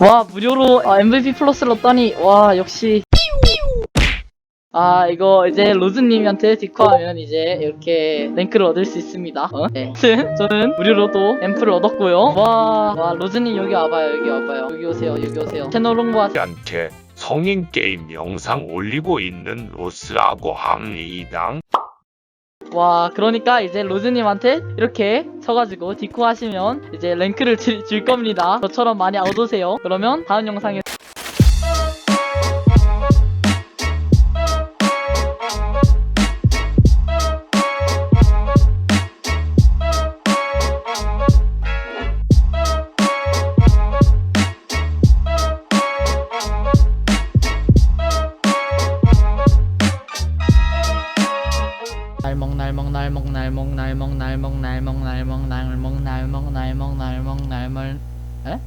와 무료로 아, MVP 플러스를 얻다니 와 역시. 아 이거 이제 로즈님한테 디코하면 이제 이렇게 랭크를 얻을 수 있습니다. 어? 네. 저는 무료로 또 앰프를 얻었고요. 와, 와 로즈님 여기 와봐요 여기 와봐요. 여기 오세요 여기 오세요. 채널 홍보하세요. 한테 성인 게임 영상 올리고 있는 로스라고 합니다. 와 그러니까 이제 로즈님한테 이렇게 쳐가지고 디코 하시면 이제 랭크를 줄, 줄 겁니다. 저처럼 많이 얻으세요. 그러면 다음 영상에 날 Naymong, naymong, naymong, naymong, naymong, naymong, naymong, naymong, naymong,